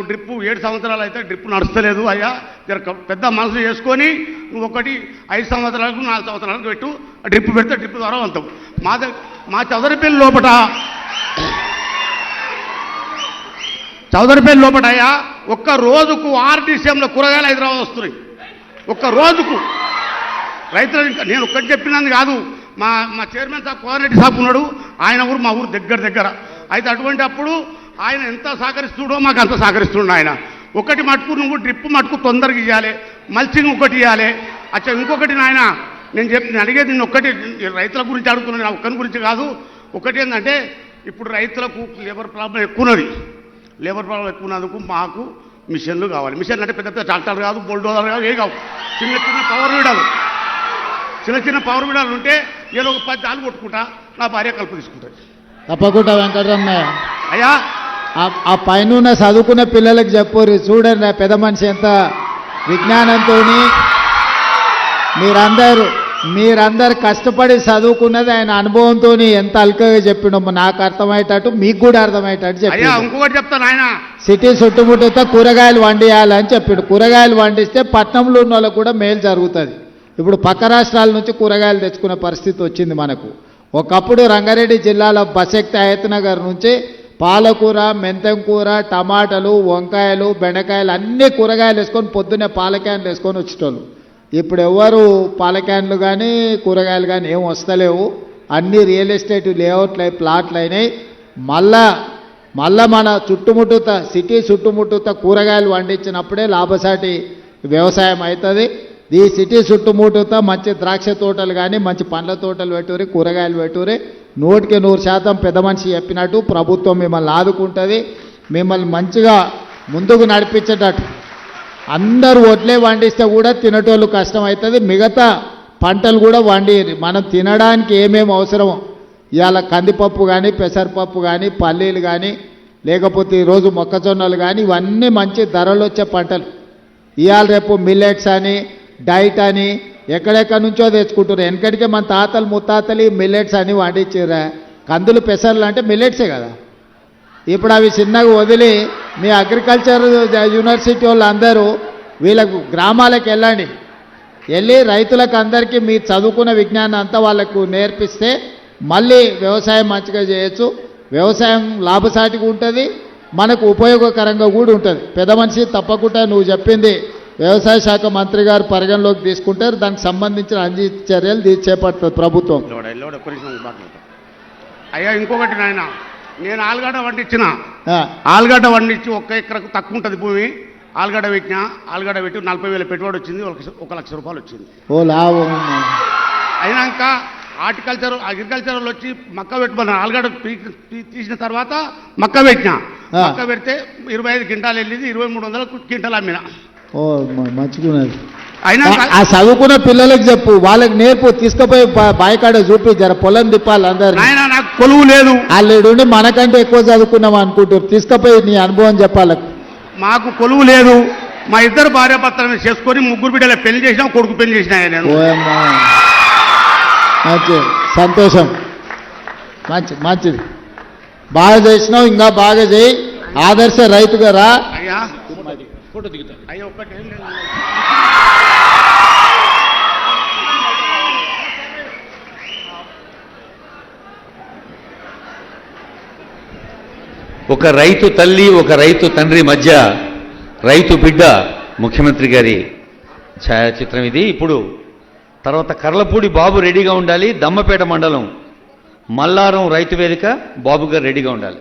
Drip ఏడు సంవత్సరాలు అయితే డ్రిప్ నడుస్తలేదు అయ్యా. జర పెద్ద మనసు చేసుకొని నువ్వు ఒకటి ఐదు సంవత్సరాలకు నాలుగు సంవత్సరాలకు పెట్టు. ఆ డ్రిప్ పెడితే డ్రిప్ ద్వారా వెళ్తాం మా మా చౌదరిపల్లి లోపట. చౌదరిపల్లి లోపట అయ్యా ఒక్క రోజుకు ఆర్టీసీఎంలో కూరగాయలు హైదరాబాద్ వస్తున్నాయి. ఒక్క రోజుకు. రైతులు ఇంకా నేను ఒక్కటి చెప్పినది కాదు. మా మా చైర్మన్ సాబ్ కోదారెడ్డి సాబ్ ఉన్నాడు. ఆయన ఊరు మా ఊరు దగ్గర దగ్గర. అయితే అటువంటి అప్పుడు ఆయన ఎంత సహకరిస్తుడో మాకు అంత సహకరిస్తుండు ఆయన. ఒకటి మటుకు నువ్వు డ్రిప్ మటుకు తొందరగా ఇవ్వాలి మల్చింగ్ ఒకటి ఇవ్వాలి అచ్చా ఇంకొకటి నాయన నేను చెప్పి నేను అడిగేది నేను ఒక్కటి రైతుల గురించి అడుగుతున్నాను నా ఒక్కరి గురించి కాదు. ఒకటి ఏంటంటే ఇప్పుడు రైతులకు లేబర్ ప్రాబ్లం ఎక్కువ ఉన్నది లేబర్ ప్రాబ్లం ఎక్కువ ఉన్నందుకు మాకు మిషన్లు కావాలి. మిషన్ అంటే పెద్ద పెద్ద ట్రాక్టర్ కాదు బుల్డోజర్ కాదు ఏ కావు. చిన్న చిన్న పవర్ వీడాలు చిన్న చిన్న పవర్ వీడాలు ఉంటే ఏదో ఒక పది దాలు కొట్టుకుంటా నా భార్య కలుపు తీసుకుంటుంది. తప్పకుండా వెంకటరమణయ్య. అయ్యా ఆ- పైన చదువుకున్న పిల్లలకు చెప్పరు చూడండి పెద్ద మనిషి ఎంత విజ్ఞానంతో మీరందరూ మీరందరు కష్టపడి చదువుకున్నది ఆయన అనుభవంతో ఎంత అల్కగా చెప్పిండో నాకు అర్థమయ్యేటట్టు మీకు కూడా అర్థమయ్యేటట్టు చెప్పి ఇంకొకటి చెప్తాను ఆయన. సిటీ చుట్టుముట్టుతో కూరగాయలు వండియాలని చెప్పిండు. కూరగాయలు వండిస్తే పట్నంలో ఉన్న వాళ్ళకు కూడా మేలు జరుగుతుంది. ఇప్పుడు పక్క రాష్ట్రాల నుంచి కూరగాయలు తెచ్చుకునే పరిస్థితి వచ్చింది మనకు. ఒకప్పుడు రంగారెడ్డి జిల్లాలో బసెక్తి ఆయతనగర్ నుంచి పాలకూర మెంతం కూర టమాటాలు వంకాయలు బెండకాయలు అన్ని కూరగాయలు వేసుకొని పొద్దున్నే పాలక్యాన్లు వేసుకొని వచ్చేటోళ్ళు. ఇప్పుడు ఎవరు పాలక్యాన్లు కానీ కూరగాయలు కానీ ఏం వస్తలేవు. అన్ని రియల్ ఎస్టేట్ లేఅవుట్లు అయి ప్లాట్లు అయినాయి. మళ్ళా మళ్ళా మన చుట్టుముట్టుత సిటీ చుట్టుముట్టుత కూరగాయలు పండించినప్పుడే లాభసాటి వ్యవసాయం అవుతుంది. ఈ సిటీ చుట్టుముట్టుత మంచి ద్రాక్ష తోటలు కానీ మంచి పండ్ల తోటలు పెట్టురి కూరగాయలు పెట్టురి నూటికి నూరు శాతం పెద్ద మనిషి చెప్పినట్టు ప్రభుత్వం మిమ్మల్ని ఆదుకుంటుంది మిమ్మల్ని మంచిగా ముందుకు నడిపించేటట్టు. అందరూ వడ్లే వండిస్తే కూడా తినేటోళ్ళు కష్టం అవుతుంది మిగతా పంటలు కూడా వండి మనం తినడానికి ఏమేమి అవసరమో ఇవాళ కందిపప్పు కానీ పెసరపప్పు కానీ పల్లీలు కానీ లేకపోతే ఈరోజు మొక్కజొన్నలు కానీ ఇవన్నీ మంచి ధరలు వచ్చే పంటలు. ఇవాళ రేపు మిల్లెట్స్ అని డైట్ అని ఎక్కడెక్కడి నుంచో తెచ్చుకుంటున్నారు. వెనకటికే మన తాతలు ముత్తాతలు ఈ మిల్లెట్స్ అని వండించారా కందులు పెసర్లు అంటే మిల్లెట్సే కదా. ఇప్పుడు అవి చిన్నగా వదిలి మీ అగ్రికల్చర్ యూనివర్సిటీ వాళ్ళు అందరూ వీళ్ళకు గ్రామాలకు వెళ్ళండి. వెళ్ళి రైతులకు అందరికీ మీ చదువుకున్న విజ్ఞానం అంతా వాళ్ళకు నేర్పిస్తే మళ్ళీ వ్యవసాయం మంచిగా చేయొచ్చు. వ్యవసాయం లాభసాటిగా ఉంటుంది. మనకు ఉపయోగకరంగా కూడా ఉంటుంది. పెద్ద మనిషి తప్పకుండా నువ్వు చెప్పింది వ్యవసాయ శాఖ మంత్రి గారు పరిగణలోకి తీసుకుంటారు. దానికి సంబంధించిన అన్ని చర్యలు చేపడుతుంది ప్రభుత్వం. అయ్యా ఇంకొకటి నాయన నేను ఆలుగడ్డ వండించిన ఆలుగడ్డ వండించి ఒక్క ఎకరకు తక్కువ ఉంటుంది భూమి. ఆలుగడ్డ పెట్టినా ఆలుగడ్డ పెట్టి నలభై వేల పెట్టుబడి వచ్చింది ఒక లక్ష- రూపాయలు వచ్చింది. ఓ లాభం అయినాక హార్టికల్చర్ అగ్రికల్చర్ వాళ్ళు వచ్చి మక్క పెట్టుకున్నారు ఆలుగడ్డ తీసిన తర్వాత మక్క పెట్టినా. మక్క పెడితే ఇరవై ఐదు క్వింటాలు వెళ్ళింది ఇరవై మూడు వందల క్వింటాలు అమ్మిన. ఓ మ- మంచిగున్నది. అయినా ఆ- చదువుకున్న పిల్లలకు చెప్పు. వాళ్ళకి నేర్పు తీసుకుపోయి బాయికాడ చూపి జర పొలం తిప్పాలి అందరు నాకు కొలువు లేదు. వాళ్ళు మనకంటే ఎక్కువ చదువుకున్నాం అనుకుంటారు తీసుకుపోయి నీ అనుభవం చెప్పాలి. మాకు కొలువు లేదు. మా ఇద్దరు భార్యాభర్తలను చేసుకొని ముగ్గురు బిడ్డల పెళ్ళి చేసినా కొడుకు పెళ్ళి చేసినా నేను. సంతోషం. మంచి మంచిది. బాగా చేసినావు ఇంకా బాగా చేయి. ఆదర్శ రైతుగా రా. అయ్యా. ఫోటో దిగుతా అయ్యా ఒక్కటి లేదు. ఒక రైతు తల్లి ఒక రైతు తండ్రి మధ్య రైతు బిడ్డ ముఖ్యమంత్రి గారి ఛాయాచిత్రం ఇది. ఇప్పుడు తర్వాత కర్లపూడి బాబు రెడీగా ఉండాలి. దమ్మపేట మండలం మల్లారం రైతు వేదిక బాబు గారు రెడీగా ఉండాలి.